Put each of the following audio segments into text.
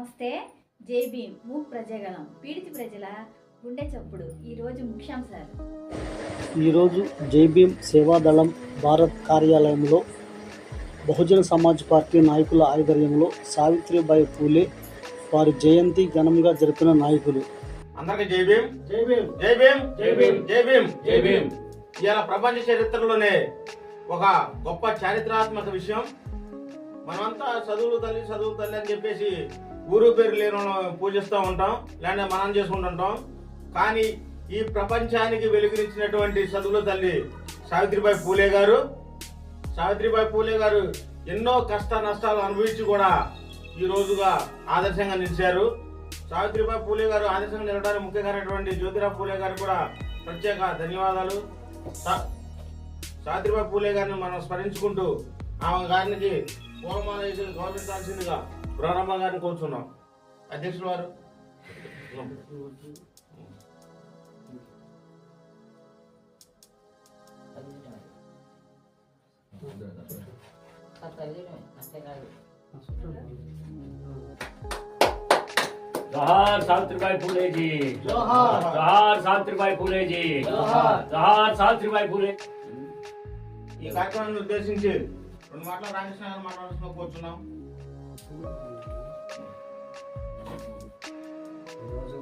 నమస్తే. జై భీమ్. మూక్ ప్రజాగలం పీడిత ప్రజల గుండె చప్పుడు. ఈరోజు ముఖ్యాంశాలు. ఈరోజు జై భీమ్ సేవాదళం భారత్ కార్యాలయంలో బహుజన సమాజ్ పార్టీ నాయకుల ఆధ్వర్యంలో సావిత్రిబాయి పూలే వారి జయంతి ఘనంగా జరిపిన నాయకులు. అందరికి జై భీమ్. జై భీమ్. జై భీమ్. జై భీమ్. జై భీమ్. జై భీమ్. ఇవాళ ప్రపంచ చరిత్రలోనే ఒక గొప్ప చారిత్రాత్మక విషయం. మనమంతా చదువులు తల్లి చదువులు తల్లి అని చెప్పేసి ఊరు పేరు లేని పూజిస్తూ ఉంటాం లేదా మనం చేసుకుంటుంటాం. కానీ ఈ ప్రపంచానికి వెలుగునిచ్చినటువంటి చదువుల తల్లి సావిత్రిబాయి పూలే గారు సావిత్రిబాయి పూలే గారు ఎన్నో కష్ట నష్టాలు అనుభవించి కూడా ఈ రోజుగా ఆదర్శంగా నిలిచారు. సావిత్రిబాయి పూలే గారు ఆదర్శంగా నిలవడానికి ముఖ్య కారణటువంటి జ్యోతిరావు పూలే గారు కూడా ప్రత్యేక ధన్యవాదాలు. సా- సావిత్రిబాయి పూలే గారిని మనం స్మరించుకుంటూ ఆమె గారికి పూలమాల వేసి గౌరవించాల్సిందిగా బ్రహ్మ గారిని కోరుచున్నాం అధ్యక్షుల వారు जोहार सावित्रीबाई फुले जी जोहार। जोहार सावित्रीबाई फुले जी जोहार। जोहार सावित्रीबाई फुले ఈ కార్యక్రమాన్ని ఉద్దేశించి రెండు మాటలు రామకృష్ణ గారు మాట్లాడాల్సిన కూర్చున్నాం ఈరోజు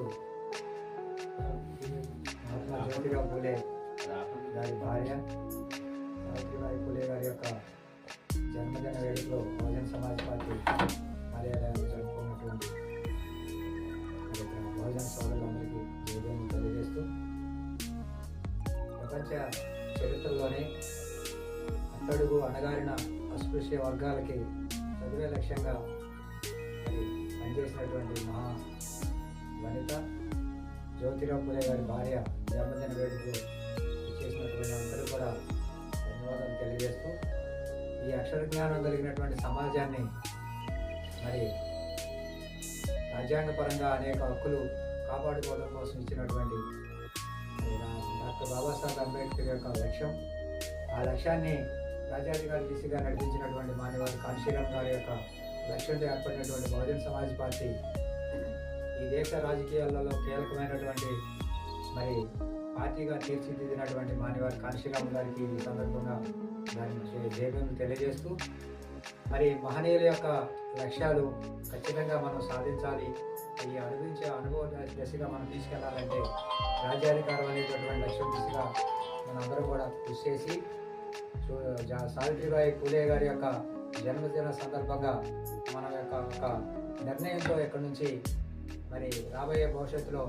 మహాత్మా జ్యోతిరావు పూలే గారి భార్య సావిత్రిబాయి పూలే గారి యొక్క జన్మదిన వేడుకలో బహుజన్ సమాజ్ పార్టీ కార్యాలయంలో జరుపుకున్నటువంటి మరి సోదరులందరికీ జయజయం తెలియజేస్తూ ప్రపంచ చరిత్రలోనే అట్టడుగు అణగారిన అస్పృశ్య వర్గాలకి చదువే లక్ష్యంగా మరి పనిచేసినటువంటి మహా వనిత జ్యోతిరావు పూలే గారి భార్య జన్మదిన వేడుకలు చేసినటువంటి అందరూ కూడా ధన్యవాదాలు తెలియజేస్తూ ఈ అక్షర జ్ఞానం కలిగినటువంటి సమాజాన్ని మరి రాజ్యాంగపరంగా అనేక హక్కులు కాపాడుకోవడం కోసం ఇచ్చినటువంటి డాక్టర్ బాబాసాహెబ్ అంబేద్కర్ యొక్క లక్ష్యం. ఆ లక్ష్యాన్ని రాజ్యాధికారి దిశగా నడిపించినటువంటి మాన్యవారి కాంశీరామ్ గారి యొక్క లక్ష్యంతో ఏర్పడినటువంటి బహుజన్ సమాజ్ పార్టీ ఈ దేశ రాజకీయాలలో కీలకమైనటువంటి మరి పార్టీగా తీర్చిదిద్దినటువంటి మాన్యవారి కాంశీరామ్ గారికి ఈ సందర్భంగా దాని జయభీములు తెలియజేస్తూ మరి మహనీయుల యొక్క లక్ష్యాలు ఖచ్చితంగా మనం సాధించాలి. ఈ అనుభవించే అనుభవ దశగా మనం తీసుకెళ్ళాలంటే రాజ్యాధికారం అనేటటువంటి లక్ష్యం దిశగా మనందరూ కూడా కృషి చేసి సావిత్రిబాయి పూలే గారి యొక్క జన్మదిన సందర్భంగా మన యొక్క ఒక నిర్ణయంతో ఇక్కడి నుంచి మరి రాబోయే భవిష్యత్తులో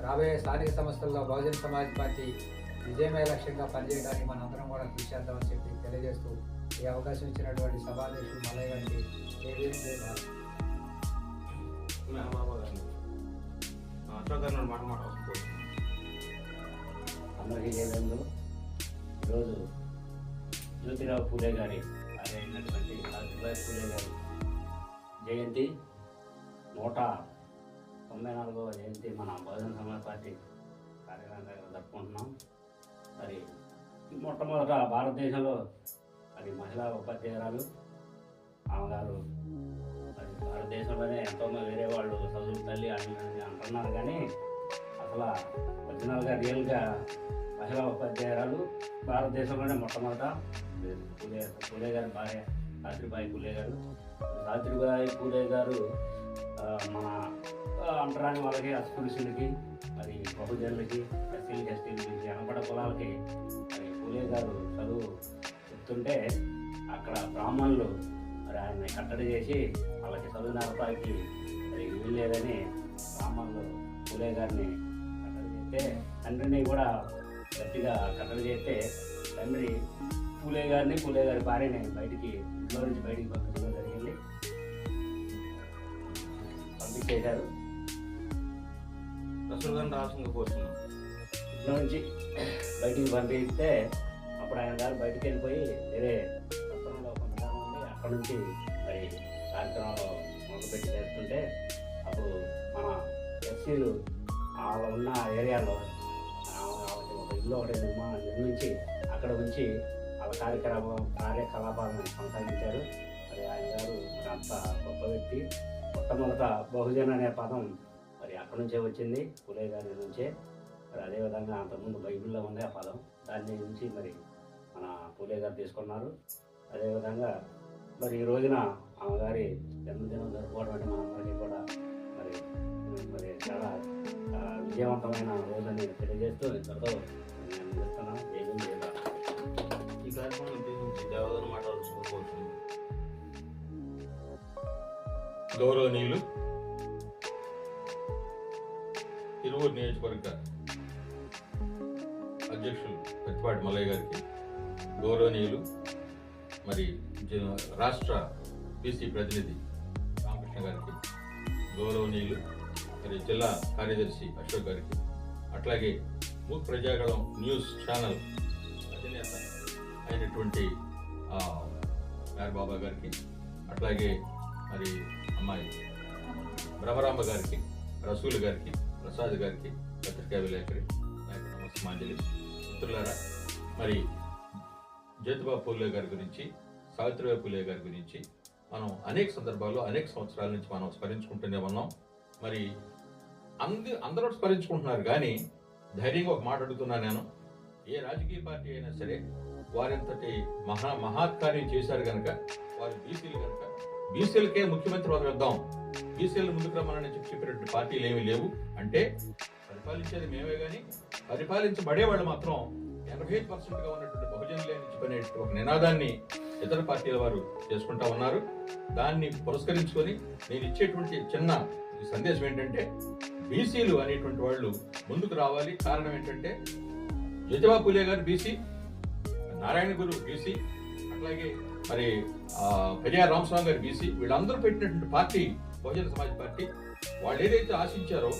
రాబోయే స్థానిక సంస్థల్లో బహుజన్ సమాజ్ పార్టీ విజయమే లక్ష్యంగా పనిచేయడానికి మనందరం కూడా కృషి చేద్దామని చెప్పి తెలియజేస్తూ ఈ అవకాశం ఇచ్చినటువంటి సభాధ్యక్షులు మల్లయ్య గారికి అందరికీ ఈరోజు జ్యోతిరావు పూలే గారి భార్య అయినటువంటి సావిత్రిబాయి పూలే గారి జయంతి నూట తొంభై నాలుగవ జయంతి మన బహుజన సమాజ్ పార్టీ కార్యాలయం దగ్గర జరుపుకుంటున్నాం. మరి మొట్టమొదట భారతదేశంలో మరి మహిళా ఉపాధ్యాయురాలు ఆమె గారు మరి భారతదేశంలోనే ఎంతోమంది వేరే వాళ్ళు చదువు తల్లి అని అని అంటున్నారు కానీ అసలు ఒరిజినల్గా రియల్గా మహిళా ఉపాధ్యాయురాలు భారతదేశంలోనే మొట్టమొదట. పూలే పూలే గారి భార్య సావిత్రిబాయి పూలే గారు. సావిత్రిబాయి పూలే గారు మన అంటరాని వాళ్ళకి అస్పృశ్యులకి మరి బహుజనులకి ఎస్సీ ఎస్టీలకి వెనపడ కులాలకి మరి పూలే గారు చదువు చెప్తుంటే అక్కడ బ్రాహ్మణులు మరి ఆయన్ని కట్టడి చేసి వాళ్ళకి చదువు నడపడానికి మరి వీల్లేదని బ్రాహ్మణులు పూలే గారిని కట్టడి చేస్తే తండ్రిని కూడా గట్టిగా కట్టడి చేస్తే తండ్రి పూలే గారిని పూలే గారి భార్యని బయటికి ఇంట్లో నుంచి బయటికి పంపించడం జరిగింది. పంపించేశారు. ఇంట్లో నుంచి బయటికి పంపిస్తే అప్పుడు ఆయన గారు బయటికి వెళ్ళిపోయి వేరే పట్టణంలో కొంతకాలం ఉండి అక్కడ నుంచి మరి కార్యక్రమంలో మొదలుపెట్టి చేస్తుంటే అప్పుడు మన ఎస్సీలు వాళ్ళ ఉన్న ఏరియాలో ఇల్లు ఒకటి నిర్మాణం నిర్మించి అక్కడ ఉంచి వాళ్ళ కార్యక్రమం కార్యకలాపాలను కొనసాగించారు. మరి ఆయన గారు మరి అంత గొప్ప వ్యక్తి. మొట్టమొదట బహుజన్ అనే పదం మరి అక్కడి నుంచే వచ్చింది పులే గారి నుంచే. మరి అదేవిధంగా అంతకుముందు బైబిల్లో ఉంది ఆ పదం. దాని నుంచి మరి మన పూలే గారు తీసుకున్నారు. అదేవిధంగా మరి ఈ రోజున ఆమెగారి జన్మదినం జరుపుకోవడం అంటే మనందరికీ కూడా మరి మరి చాలా విజయవంతమైన రోజని తెలియజేస్తూ ఇంతతో నేను ముగిస్తున్నాను జై ఈ కార్యక్రమం ఉద్దేశించి దేవదన మాట్లాడుకోవచ్చు గౌరవనీయులు తిరువూరు నియోజకవర్గ అధ్యక్షులు పెద్దపాటి మల్లయ్య గారికి గౌరవనీయులు మరి జ- రాష్ట్ర బీసీ ప్రతినిధి రామకృష్ణ గారికి గౌరవనీయులు మరి జిల్లా కార్యదర్శి అశోక్ గారికి అట్లాగే ప్రజాగళం న్యూస్ ఛానల్ అధినేత అయినటువంటి బాబా గారికి అట్లాగే మరి అమ్మాయి భ్రమరాంబ గారికి రసూల్ గారికి ప్రసాద్ గారికి పత్రికా విలేకరి నాకు నమస్మాంజలి మిత్రులారా మరి జ్యోతిబాబు పూలే గారి గురించి సావిత్రిబాయి పూలే గారి గురించి మనం అనేక సందర్భాల్లో అనేక సంవత్సరాల నుంచి మనం స్మరించుకుంటూనే ఉన్నాం. మరి అంది అందరూ స్మరించుకుంటున్నారు కానీ ధైర్యంగా ఒక మాట అడుగుతున్నా నేను. ఏ రాజకీయ పార్టీ అయినా సరే వారింతటి మహా మహాత్కార్యం చేశారు కనుక వారు బీసీలు కనుక బీసీలకే ముఖ్యమంత్రి వదిలేద్దాం బీసీలు ముందుకు రమ్మని చెప్పి చెప్పినటువంటి పార్టీలు ఏమీ లేవు. అంటే పరిపాలించేది మేమే కానీ పరిపాలించబడేవాళ్ళు మాత్రం ఎనభై పర్సెంట్గా ఉన్నటువంటి బహుజనులే అని చెప్పిన ఒక నినాదాన్ని ఇతర పార్టీల వారు చేసుకుంటా ఉన్నారు. దాన్ని పురస్కరించుకొని నేను ఇచ్చేటువంటి చిన్న సందేశం ఏంటంటే బీసీలు అనేటువంటి వాళ్ళు ముందుకు రావాలి. కారణం ఏంటంటే జ్యోతిబా పూలే గారు బీసీ నారాయణ గురు బీసీ అట్లాగే మరి పెరియార్ రామస్వామి గారు బీసీ వీళ్ళందరూ పెట్టినటువంటి పార్టీ బహుజన సమాజ్ పార్టీ వాళ్ళు ఏదైతే ఆశించారో